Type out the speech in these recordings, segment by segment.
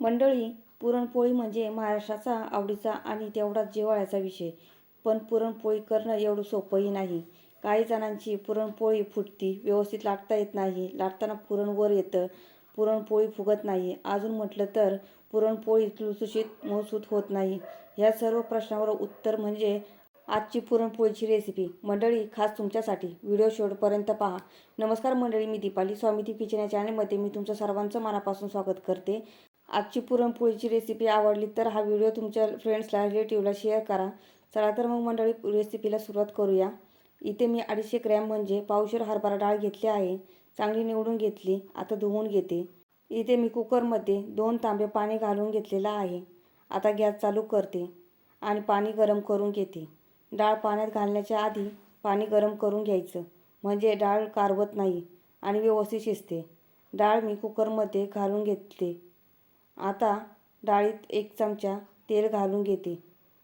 मंडळी पुरणपोळी म्हणजे महाराष्ट्राचा आवडीचा आणि तेवढाच जिव्हाळ्याचा विषय. पण पुरणपोळी करणं एवढं सोपंही नाही. काही जणांची पुरणपोळी फुटती व्यवस्थित लाटता येत नाही. लाटताना पुरण वर येतं. पुरणपोळी फुगत नाही. अजून म्हटलं तर पुरणपोळी लुसुशीत महसूत होत नाही. ह्या सर्व प्रश्नावर उत्तर म्हणजे आजची पुरणपोळीची रेसिपी मंडळी खास तुमच्यासाठी. व्हिडिओ शेवटपर्यंत पहा. नमस्कार मंडळी मी दीपाली. स्वामी ती किचन या चॅनलमध्ये मी तुमचं सर्वांचं मनापासून स्वागत करते. आजची पुरणपोळीची रेसिपी आवडली तर हा व्हिडिओ तुमच्या फ्रेंड्सला रिलेटिव्हला शेअर करा. चला तर मग मंडळी रेसिपीला सुरुवात करूया. इथे मी अडीचशे ग्रॅम म्हणजे पावशेर हरभरा डाळ घेतली आहे. चांगली निवडून घेतली आता धुवून घेते. इथे मी कुकरमध्ये दोन तांबे पाणी घालून घेतलेलं आहे. आता गॅस चालू करते आणि पाणी गरम करून घेते. डाळ पाण्यात घालण्याच्या आधी पाणी गरम करून घ्यायचं. म्हणजे डाळ कारवत नाही आणि व्यवस्थित शिजते. डाळ मी कुकरमध्ये घालून घेतले. आता डाळीत एक चमचा तेल घालून घेते.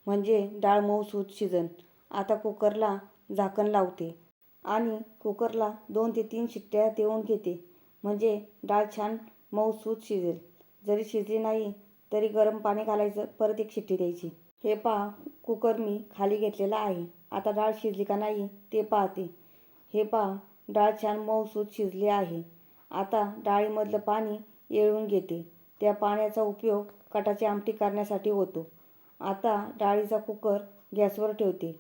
म्हणजे डाळ मऊसूत शिजन. आता कुकरला झाकण लावते. आणि कुकरला दोन ते तीन शिट्ट्या देऊन घेते. म्हणजे डाळ छान मऊसूत शिजेल. जरी शिजली नाही तरी गरम पाणी घालायचं परत एक शिट्टी द्यायची. हे पहा कुकर मी खाली घेतलेला आहे. आता डाळ शिजली का नाही ते पाहते. हे पहा डाळ छान मऊसूत शिजली आहे. आता डाळीमधलं पाणी येळून घेते. त्या पाण्याचा उपयोग कटाची आमटी करण्यासाठी होतो. आता डाळीचा कुकर गॅसवर ठेवते.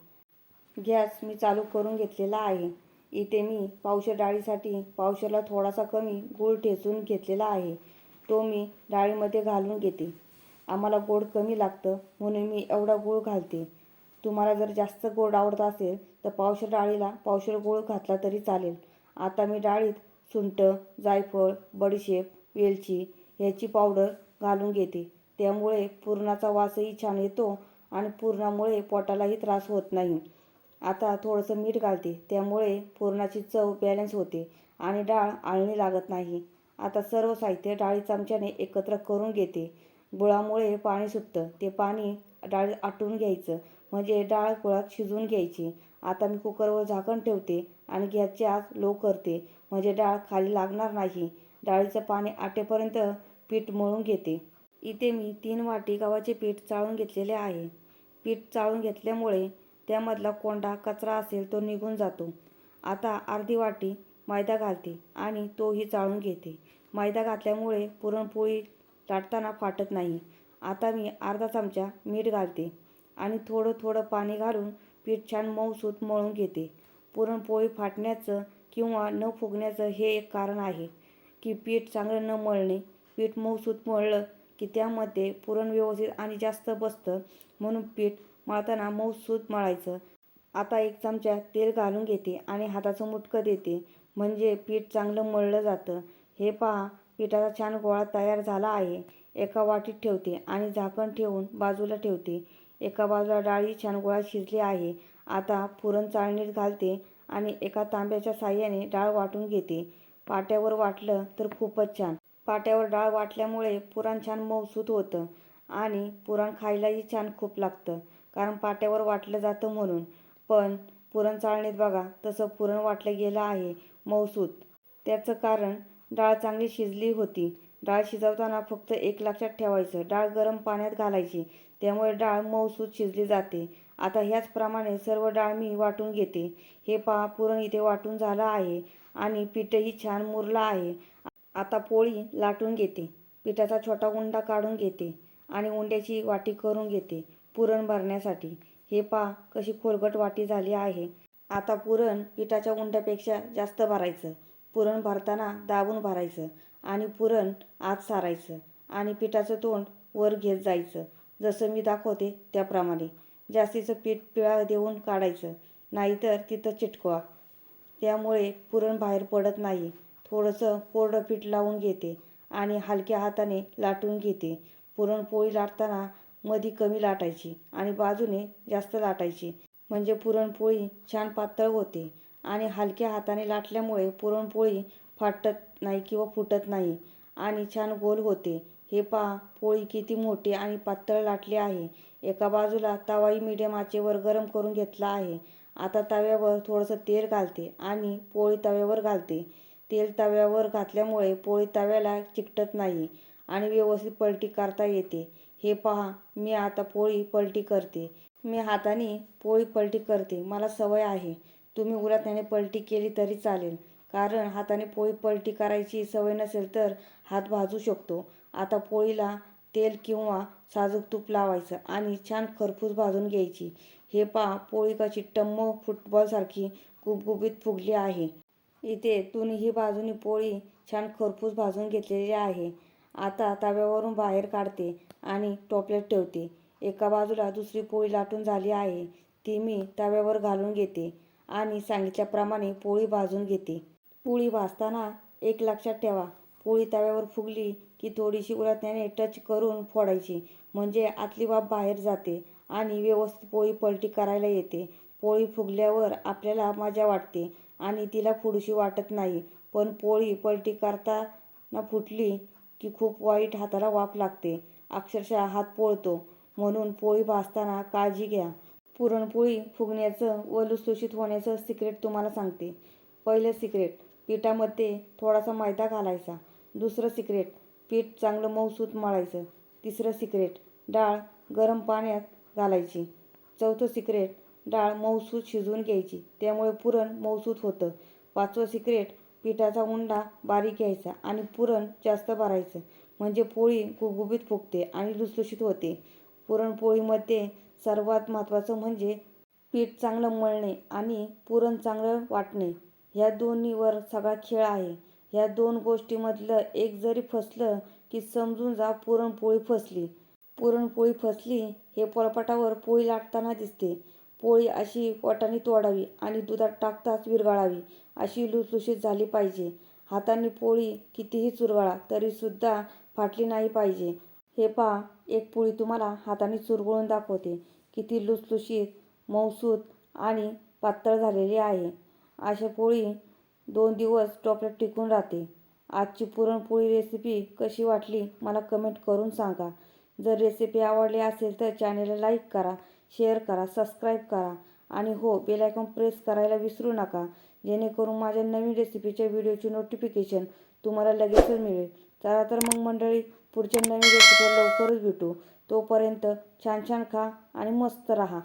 गॅस मी चालू करून घेतलेला आहे. इथे मी पावशेर डाळीसाठी पावशेरला थोडासा कमी गूळ ठेचून घेतलेला आहे. तो मी डाळीमध्ये घालून घेते. आम्हाला गोड कमी लागतं म्हणून मी एवढा गूळ घालते. तुम्हाला जर जास्त गोड आवडत असेल तर पावशेर डाळीला पावशेर गूळ घातला तरी चालेल. आता मी डाळीत सुंठ जायफळ बडीशेप वेलची ह्याची पावडर घालून घेते. त्यामुळे पुरणाचा वासही छान येतो आणि पुरणामुळे पोटालाही त्रास होत नाही. आता थोडंसं मीठ घालते. त्यामुळे पुरणाची चव बॅलन्स होते आणि डाळ आळणी लागत नाही. आता सर्व साहित्य डाळी चमच्याने एकत्र करून घेते. गुळामुळे पाणी सुटतं. ते पाणी डाळी आटून घ्यायचं. म्हणजे डाळ गुळात शिजवून घ्यायची. आता मी कुकरवर झाकण ठेवते आणि गॅसची आग लो करते. म्हणजे डाळ खाली लागणार नाही. डाळीचं पाणी आटेपर्यंत पीठ मळून घेते. इथे मी तीन वाटी गव्हाचे पीठ चाळून घेतलेले आहे. पीठ चाळून घेतल्यामुळे त्यामधला कोंडा कचरा असेल तो निघून जातो. आता अर्धी वाटी मैदा घालते आणि तोही चाळून घेते. मैदा घातल्यामुळे पुरणपोळी लाटताना फाटत नाही. आता मी अर्धा चमचा मीठ घालते आणि थोडं थोडं पाणी घालून पीठ छान मऊसूत मळून घेते. पुरणपोळी फाटण्याचं किंवा न फुगण्याचं हे एक कारण आहे. की पीठ चांगलं न मळणे. पीठ मऊसूत मळलं की त्यामध्ये पुरण व्यवस्थित आणि जास्त बसतं. म्हणून पीठ मळताना मऊसूत मळायचं. आता एक चमचा तेल घालून घेते आणि हाताचं मुटकं देते. म्हणजे पीठ चांगलं मळलं जातं. हे पहा पिठाचा छान गोळा तयार झाला आहे. एका वाटीत ठेवते आणि झाकण ठेवून बाजूला ठेवते. एका बाजूला डाळी छान गोळा शिजली आहे. आता पुरण चाळणीत घालते आणि एका तांब्याच्या साह्याने डाळ वाटून घेते. पाट्यावर वाटलं तर खूपच छान. पाट्यावर डाळ वाटल्यामुळे पुरण छान मऊसूत होतं आणि पुरण खायलाही छान खूप लागतं. कारण पाट्यावर वाटलं जातं म्हणून. पण पुरण चाळणीत बघा तसं पुरण वाटलं गेलं आहे मऊसूत त्याचं कारण डाळ चांगली शिजली होती. डाळ शिजवताना फक्त एक लक्षात ठेवायचं. डाळ गरम पाण्यात घालायची. त्यामुळे डाळ मऊसूत शिजली जाते. आता ह्याचप्रमाणे सर्व डाळ मी वाटून घेते. हे पहा पुरण इथे वाटून झालं आहे आणि पीठही छान मुरलं आहे. आता पोळी लाटून घेते. पिठाचा छोटा उंडा काढून घेते आणि उंड्याची वाटी करून घेते पुरण भरण्यासाठी. हे पहा कशी खोलगट वाटी झाली आहे. आता पुरण पिठाच्या उंड्यापेक्षा जास्त भरायचं. पुरण भरताना दाबून भरायचं. आणि पुरण आत सारायचं आणि पिठाचं तोंड वर घेत जायचं. जसं मी दाखवते त्याप्रमाणे. जास्तीचं पीठ पिळा देऊन काढायचं. नाहीतर तिथं चिटकवा. त्यामुळे पुरण बाहेर पडत नाही. थोडंसं कोरडं पीठ लावून घेते आणि हलक्या हाताने लाटून घेते. पुरणपोळी लाटताना मधी कमी लाटायची आणि बाजूने जास्त लाटायची. म्हणजे पुरणपोळी छान पातळ होते आणि हलक्या हाताने लाटल्यामुळे पुरणपोळी फाटत नाही किंवा फुटत नाही. आणि छान गोल होते. हे पहा पोळी किती मोठी आणि पातळ लाटली आहे. एका बाजूला तवाही मिडियम आचेवर गरम करून घेतला आहे. आता तव्यावर थोडंसं तेल घालते आणि पोळी तव्यावर घालते. तेल तव्यावर घातल्यामुळे पोळी तव्याला चिकटत नाही आणि व्यवस्थित पलटी करता येते. हे पहा मी आता पोळी पलटी करते. मी हाताने पोळी पलटी करते. मला सवय आहे. तुम्ही उलटण्याने पलटी केली तरी चालेल. कारण हाताने पोळी पलटी करायची सवय नसेल तर हात भाजू शकतो. आता पोळीला तेल किंवा साजूक तूप लावायचं आणि छान खरपूस भाजून घ्यायची. हे पहा पोळी कशी टम्म फुटबॉलसारखी गुबगुबीत फुगली आहे. इथे दोन्ही बाजूनी पोळी छान खरपूस भाजून घेतलेली आहे. आता तव्यावरून बाहेर काढते आणि टोपल्यात ठेवते. एका बाजूला दुसरी पोळी लाटून झाली आहे. ती मी तव्यावर घालून घेते आणि सांगितल्याप्रमाणे पोळी भाजून घेते. पोळी भाजताना एक लक्षात ठेवा. पोळी तव्यावर फुगली की थोडीशी उलटण्याने टच करून फोडायची. म्हणजे आतली वाफ बाहेर जाते आणि व्यवस्थित पोळी पलटी करायला येते. पोळी फुगल्यावर आपल्याला मजा वाटते आणि तिला फुडशी वाटत नाही. पण पोळी पलटी करताना फुटली की खूप वाईट हाताला वाफ लागते. अक्षरशः हात पोळतो. म्हणून पोळी भाजताना काळजी घ्या. पुरणपोळी फुगण्याचं व लुसलुशीत होण्याचं सिक्रेट तुम्हाला सांगते. पहिलं सिक्रेट पिठामध्ये थोडासा मैदा घालायचा. दुसरं सिक्रेट पीठ चांगलं मऊसूत मळायचं. तिसरं सिक्रेट डाळ गरम पाण्यात घालायची. चौथं सिक्रेट डाळ मऊसूत शिजवून घ्यायची. त्यामुळे पुरण मऊसूत होतं. पाचवं सिक्रेट पिठाचा उंडा बारीक घ्यायचा आणि पुरण जास्त भरायचं. म्हणजे पोळी गुबगुबीत फुगते आणि लुसलुशीत होते. पुरणपोळीमध्ये सर्वात महत्त्वाचं म्हणजे पीठ चांगलं मळणे आणि पुरण चांगलं वाटणे. ह्या दोन्हीवर सगळा खेळ आहे. ह्या दोन गोष्टीमधलं एक जरी फसलं की समजून जा पुरणपोळी फसली. पुरणपोळी फसली हे पोळपाटावर पोळी लाटताना दिसते. पोळी अशी पोटाने तोडावी आणि दुधात टाकताच विरघळावी अशी लुसलुशीत झाली पाहिजे. हाताने पोळी कितीही चुरगळा तरीसुद्धा फाटली नाही पाहिजे. हे पहा एक पोळी तुम्हाला हाताने चुरगळून दाखवते. किती लुसलुशीत मऊसूत आणि पातळ झालेली आहे. अशा पोळी दोन दिवस टोपल्यात टिकून राहते. आजची पुरणपोळी रेसिपी कशी वाटली मला कमेंट करून सांगा. जर रेसिपी आवडली असेल तर चॅनेलला लाईक करा शेअर करा सबस्क्राईब करा आणि हो बेलायकॉन प्रेस करायला विसरू नका. जेणेकरून माझ्या नवीन रेसिपीच्या व्हिडिओची नोटिफिकेशन तुम्हाला लगेचच मिळेल. चला तर मग मंडळी पुढच्या नवीन रेसिपीला लवकरच भेटू. तोपर्यंत छान छान खा आणि मस्त राहा.